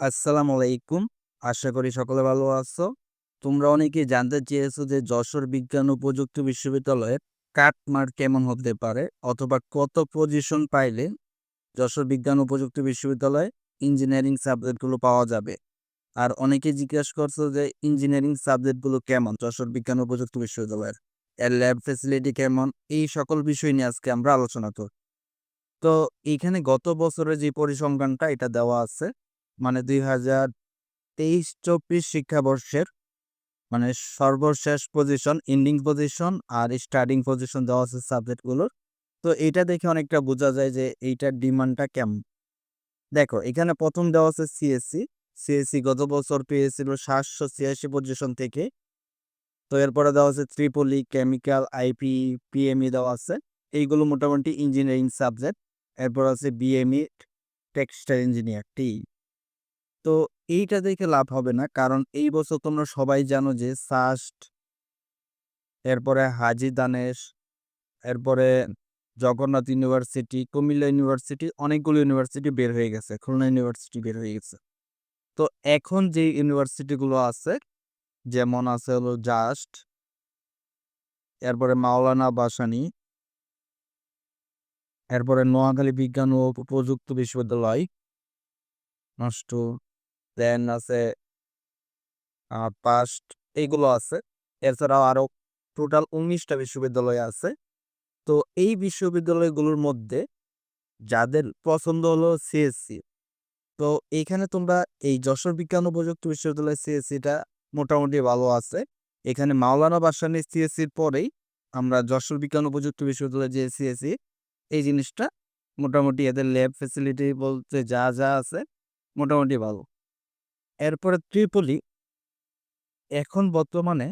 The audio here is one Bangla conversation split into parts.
আসসালামু আলাইকুম। আশা করি সকলে ভালো আছো। তোমরা অনেকেই জানতে চেয়েছো যে যশোর বিজ্ঞান ও প্রযুক্তি বিশ্ববিদ্যালয়ের কাটমার্ক কেমন হতে পারে অথবা কত পজিশন পাইলে যশোর বিজ্ঞান ও প্রযুক্তি বিশ্ববিদ্যালয়ে ইঞ্জিনিয়ারিং সাবজেক্টগুলো পাওয়া যাবে। আর অনেকে জিজ্ঞেস করছ যে ইঞ্জিনিয়ারিং সাবজেক্টগুলো কেমন যশোর বিজ্ঞান ও প্রযুক্তি বিশ্ববিদ্যালয়ের? এর ল্যাব ফেসিলিটি কেমন? এই সকল বিষয় নিয়ে আজকে আমরা আলোচনা করব। তো এইখানে গত বছরের যে পরিসংখ্যানটা এটা দেওয়া আছে। মানে ২০২৩-২৪ শিক্ষাবর্ষের মানে সর্বশেষ পজিশন, এন্ডিং পজিশন আর স্টার্টিং পজিশন দেওয়া আছে সাবজেক্টগুলোর। তো এটা দেখে অনেকটা বোঝা যায় যে এইটার ডিমান্ডটা কেমন। দেখো এখানে প্রথম দেওয়া আছে সিএসসি। সিএসসি গত বছর পেয়েছিল ৭৮৬ পজিশন থেকে। তো এরপরে দেওয়া আছে ত্রিপলি, কেমিক্যাল, আইপি, পিএমই দেওয়া আছে। এইগুলো মোটামুটি ইঞ্জিনিয়ারিং সাবজেক্ট। এরপর আছে বিএমই, টেক্সটাইল ইঞ্জিনিয়ার, টি। তো এইটা দেখে লাভ হবে না। কারণ এই বছর তোমরা সবাই জানো যে সাস্ট এরপরে হাজি দানেশ, এরপরে জগন্নাথ ইউনিভার্সিটি, কুমিল্লা ইউনিভার্সিটি অনেকগুলো ইউনিভার্সিটি বের হয়ে গেছে। খুলনা ইউনিভার্সিটি বের হয়ে গেছে। তো এখন যে ইউনিভার্সিটিগুলো আছে যেমন আছে হলো জাস্ট এরপরে মাওলানা বাসানি এরপরে নোয়াখালী বিজ্ঞান ও প্রযুক্তি বিশ্ববিদ্যালয় নষ্ট দেন আছে পাস্ট এইগুলো আছে। এছাড়াও আরও টোটাল উনিশটা বিশ্ববিদ্যালয় আছে। তো এই বিশ্ববিদ্যালয়গুলোর মধ্যে যাদের পছন্দ হলো সিএসসি। তো এইখানে তোমরা এই যশোর বিজ্ঞান ও প্রযুক্তি বিশ্ববিদ্যালয়ের সিএসসিটা মোটামুটি ভালো আছে। এখানে মাওলানা ভাসানী সিএসসির পরেই আমরা যশোর বিজ্ঞান ও প্রযুক্তি বিশ্ববিদ্যালয়ের যে সিএসসি এই জিনিসটা মোটামুটি এদের ল্যাব ফেসিলিটি বলতে যা, যা আছে মোটামুটি ভালো। এরপরে ত্রিপলি এখন বর্তমানে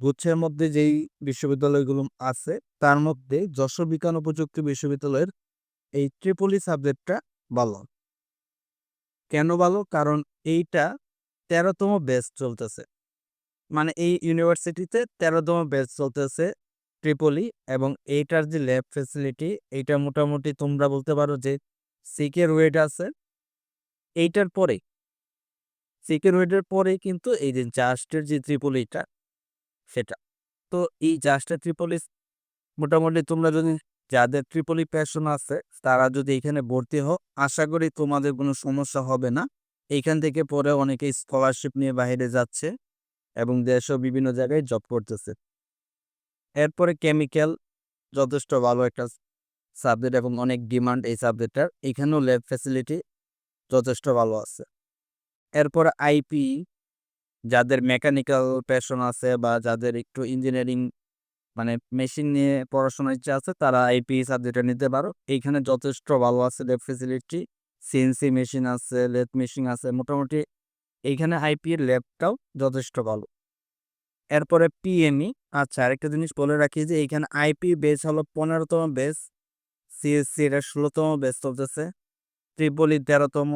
গুচ্ছের মধ্যে যেই বিশ্ববিদ্যালয়গুলো আছে, তার মধ্যে যশোর বিজ্ঞান ও প্রযুক্তি বিশ্ববিদ্যালয়ের এই ত্রিপলি সাবজেক্টটা ভালো। কেন ভালো? কারণ এইটা ১৩ তম ব্যাচ চলতেছে। মানে এই ইউনিভার্সিটিতে ১৩ তম ব্যাচ চলতেছে ত্রিপলি এবং এইটার যে ল্যাব ফেসিলিটি এইটা মোটামুটি তোমরা বলতে পারো যে সিকে রুয়েট আছে। এইটার পরে সিকে রুয়েটের পরে কিন্তু এই যে জাস্টের যে ত্রিপলিটা সেটা। তো এই জাস্টের ত্রিপলি মোটামুটি তোমরা যদি যাদের ত্রিপলি প্যাশন আছে, তারা যদি এখানে ভর্তি হও, আশা করি তোমাদের কোনো সমস্যা হবে না। এইখান থেকে পরে অনেকে স্কলারশিপ নিয়ে বাইরে যাচ্ছে এবং দেশেও বিভিন্ন জায়গায় জব করতেছে। এরপরে কেমিক্যাল যথেষ্ট ভালো একটা সাবজেক্ট এবং অনেক ডিমান্ড এই সাবজেক্টটার। এখানেও ল্যাব ফ্যাসিলিটি যথেষ্ট ভালো আছে। এরপরে আইপি যাদের মেকানিক্যাল প্যাশন আছে বা যাদের একটু ইঞ্জিনিয়ারিং মানে মেশিন নিয়ে পড়াশোনার ইচ্ছা আছে তারা আইপি সাবজেক্টটা নিতে পারো। এইখানে যথেষ্ট ভালো আছে ল্যাব ফ্যাসিলিটি। সিএনসি মেশিন আছে, লেথ মেশিন আছে। মোটামুটি এইখানে আইপি এর ল্যাবটাও যথেষ্ট ভালো। এরপরে পিএমই আচ্ছা আরেকটা জিনিস বলে রাখি যে এইখানে আইপি বেস হলো পনেরোতম বেস, সিএসসি এটা ১৬ তম বেস চলতেছে, ত্রিপলি ১৩ তম,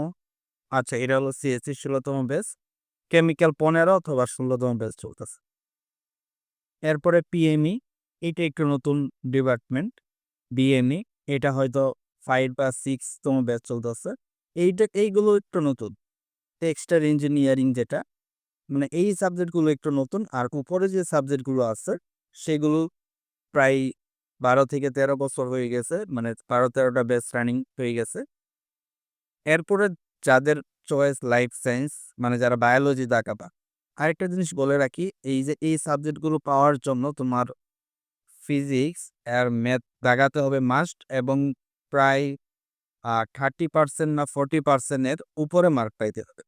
আচ্ছা এটা হলো সিএসসি ১৬ তম বেস, কেমিক্যাল ১৫ অথবা ১৬ তম বেস চলতেছে। এরপরে পিএমই এটা একটু নতুন ডিপার্টমেন্ট। বিএমই এটা হয়তো ফাইভ বা ৬ তম ব্যাচ চলতেছে। এইটা এইগুলো একটু নতুন। টেক্সটাইল ইঞ্জিনিয়ারিং যেটা মানে এই সাবজেক্টগুলো একটু নতুন আর উপরে যে সাবজেক্টগুলো আছে সেগুলো প্রায় ১২ থেকে ১৩ বছর হয়ে গেছে। মানে ১২-১৩ টা ব্যাচ রানিং হয়ে গেছে। এরপরে যাদের চয়েস লাইফ সায়েন্স মানে যারা বায়োলজি দাগাবা। আরেকটা জিনিস বলে রাখি, এই যে এই সাবজেক্টগুলো পাওয়ার জন্য তোমার ফিজিক্স আর ম্যাথ দাগাতে হবে মাস্ট এবং প্রায় থার্টি 30% না 40% এর উপরে মার্ক পাইতে হবে।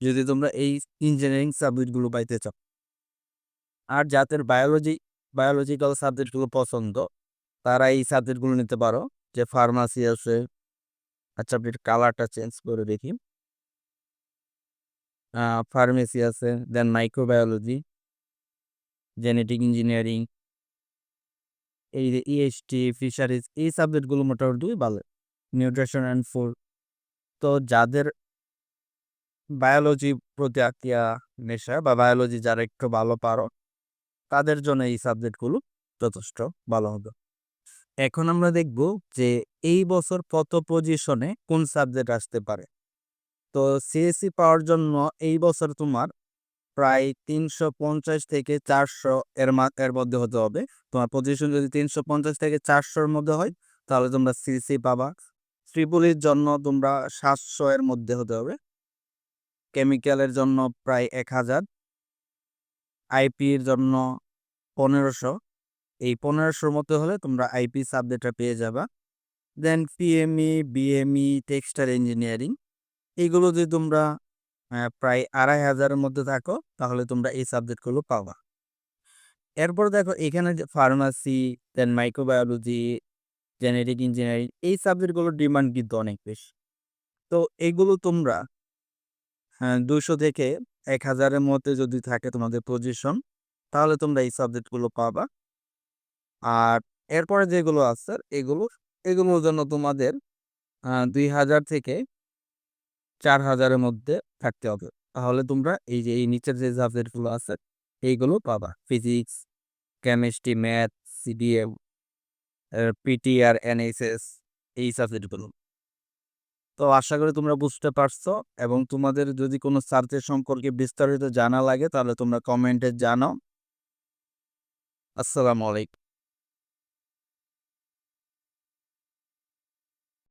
যদি তোমরা এই ইঞ্জিনিয়ারিং সাবজেক্টগুলো পাইতে চাও। আর যাদের বায়োলজি বায়োলজিক্যাল সাবজেক্টগুলো পছন্দ, তারা এই সাবজেক্টগুলো নিতে পারো। যে ফার্মাসি আছে। আচ্ছা আপনি কালারটা চেঞ্জ করে দেখি। ফার্মেসি আছে, দেন মাইক্রোবায়োলজি জেনেটিক ইঞ্জিনিয়ারিং এই যে ইএসটি, ফিশারিজ এই সাবজেক্টগুলো মোটামুটি ভালো। নিউট্রিশন অ্যান্ড ফুড তো যাদের বায়োলজি প্রতি আত্মীয়া নেশা বা বায়োলজি যারা একটু ভালো পারো তাদের জন্য এই সাবজেক্টগুলো যথেষ্ট ভালো হবে। এখন আমরা দেখব যে এই বছর কত পজিশনে কোন সাবজেক্ট আসতে পারে। তো সিএসসি পাওয়ার জন্য এই বছর তোমার প্রায় তিনশো পঞ্চাশ থেকে চারশো এর এর মধ্যে হতে হবে। তোমার পজিশন যদি তিনশো পঞ্চাশ থেকে চারশোর মধ্যে হয়, তাহলে তোমরা সিএসসি পাবা। ত্রিপুলির জন্য তোমরা সাতশো এর মধ্যে হতে হবে। কেমিক্যালের জন্য প্রায় এক হাজার। আইপির জন্য পনেরোশো। এই পনেরোশোর মধ্যে হলে তোমরা আইপি সাবজেক্টটা পেয়ে যাবা। Then PME BME textile engineering এইগুলো যদি তোমরা প্রায় আড়াই হাজারের মধ্যে থাকো, তাহলে তোমরা এই সাবজেক্টগুলো পাবা। এরপর দেখো এখানে যে pharmacy then microbiology genetic engineering এই সাবজেক্টগুলোর ডিমান্ড কিন্তু অনেক বেশি। তো এগুলো তোমরা হ্যাঁ দুশো থেকে এক হাজারের মধ্যে যদি থাকে তোমাদের পজিশন তাহলে তোমরা এই সাবজেক্টগুলো পাবা। আর এরপরে যেগুলো আছে, এগুলো, এগুলোর জন্য তোমাদের দুই হাজার থেকে চার হাজারের মধ্যে থাকতে হবে। তাহলে তোমরা এই যে, এই নিচের যে সাবজেক্টগুলো আছে, এইগুলো পাবা। Physics chemistry math CDM PTR NSS এই সাবজেক্টগুলো তো আশা করি তোমরা বুঝতে পারছ এবং তোমাদের যদি কোনো সাবজেক্ট সম্পর্কে বিস্তারিত জানা লাগে, তাহলে তোমরা কমেন্টে জানাও। আসসালামু আলাইকুম।